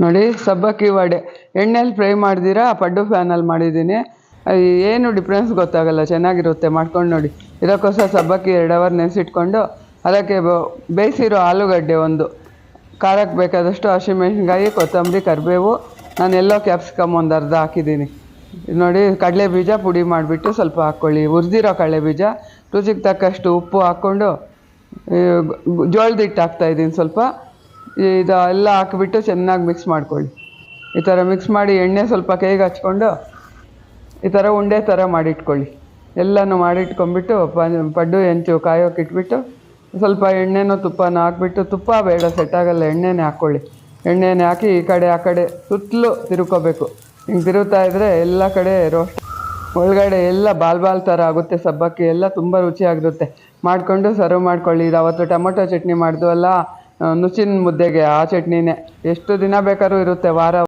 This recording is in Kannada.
ನೋಡಿ, ಸಬ್ಬಕ್ಕಿ ವಡೆ. ಎಣ್ಣೆಲಿ ಫ್ರೈ ಮಾಡ್ದಿರಾ? ಪಡ್ಡು ಫ್ಯಾನಲ್ಲಿ ಮಾಡಿದ್ದೀನಿ. ಏನು ಡಿಫ್ರೆನ್ಸ್ ಗೊತ್ತಾಗಲ್ಲ, ಚೆನ್ನಾಗಿರುತ್ತೆ, ಮಾಡ್ಕೊಂಡು ನೋಡಿ. ಇದಕ್ಕೋಸ್ಕರ ಸಬ್ಬಕ್ಕಿ ಎರಡು ಅವರ್ ನೆನೆಸಿಟ್ಕೊಂಡು, ಅದಕ್ಕೆ ಬೇಯಿಸಿರೋ ಆಲೂಗಡ್ಡೆ ಒಂದು. ಖಾರಕ್ಕೆ ಬೇಕಾದಷ್ಟು ಹಸಿಮೆಣ್ಸಿನ್ಕಾಯಿ ಕೊತ್ತಂಬರಿ, ಕರಿಬೇವು, ನಾನು ಎಲ್ಲೋ ಕ್ಯಾಪ್ಸಿಕಮ್ ಒಂದು ಅರ್ಧ ಹಾಕಿದ್ದೀನಿ. ನೋಡಿ, ಕಡಲೆ ಬೀಜ ಪುಡಿ ಮಾಡಿಬಿಟ್ಟು ಸ್ವಲ್ಪ ಹಾಕ್ಕೊಳ್ಳಿ. ಹುರಿದಿರೋ ಕಡಲೆ ಬೀಜ, ರುಚಿಗೆ ತಕ್ಕಷ್ಟು ಉಪ್ಪು ಹಾಕ್ಕೊಂಡು ಜೋಳದ ಹಿಟ್ಟು ಹಾಕ್ತಾಯಿದ್ದೀನಿ ಸ್ವಲ್ಪ. ಇದು ಎಲ್ಲ ಹಾಕಿಬಿಟ್ಟು ಚೆನ್ನಾಗಿ ಮಿಕ್ಸ್ ಮಾಡ್ಕೊಳ್ಳಿ. ಈ ಥರ ಮಿಕ್ಸ್ ಮಾಡಿ ಎಣ್ಣೆ ಸ್ವಲ್ಪ ಕೈಗೆ ಹಚ್ಕೊಂಡು ಈ ಥರ ಉಂಡೆ ಥರ ಮಾಡಿಟ್ಕೊಳ್ಳಿ. ಎಲ್ಲನೂ ಮಾಡಿಟ್ಕೊಂಡ್ಬಿಟ್ಟು ಪಡ್ಡು, ಹೆಂಚು ಕಾಯೋಕೆ ಇಟ್ಬಿಟ್ಟು ಸ್ವಲ್ಪ ಎಣ್ಣೆನೋ ತುಪ್ಪನೋ ಹಾಕ್ಬಿಟ್ಟು ತುಪ್ಪ ಬೇಡ ಸೆಟ್ ಆಗಲ್ಲ, ಎಣ್ಣೆನೇ ಹಾಕ್ಕೊಳ್ಳಿ. ಎಣ್ಣೆನೇ ಹಾಕಿ ಈ ಕಡೆ, ಆ ಕಡೆ ಸುತ್ತಲೂ ತಿರುಕೋಬೇಕು. ಹಿಂಗೆ ತಿರುಗ್ತಾ ಇದ್ದರೆ ಎಲ್ಲ ಕಡೆ ರೋಸ್ಟ್ ಒಳಗಡೆ ಎಲ್ಲ ಬಾಲ್ ಬಾಲ್ ಥರ ಆಗುತ್ತೆ ಸಬ್ಬಕ್ಕಿ, ಎಲ್ಲ ತುಂಬ ರುಚಿಯಾಗಿರುತ್ತೆ. ಮಾಡಿಕೊಂಡು ಸರ್ವ್ ಮಾಡ್ಕೊಳ್ಳಿ. ಇದು ಅವತ್ತು ಟೊಮೊಟೊ ಚಟ್ನಿ ಮಾಡಿದ್ವಲ್ಲ ನುಚ್ಚಿನ ಮುದ್ದೆಗೆ ಆ ಚಟ್ನಿನೇ. ಎಷ್ಟು ದಿನ ಬೇಕಾದ್ರೂ ಇರುತ್ತೆ ವಾರ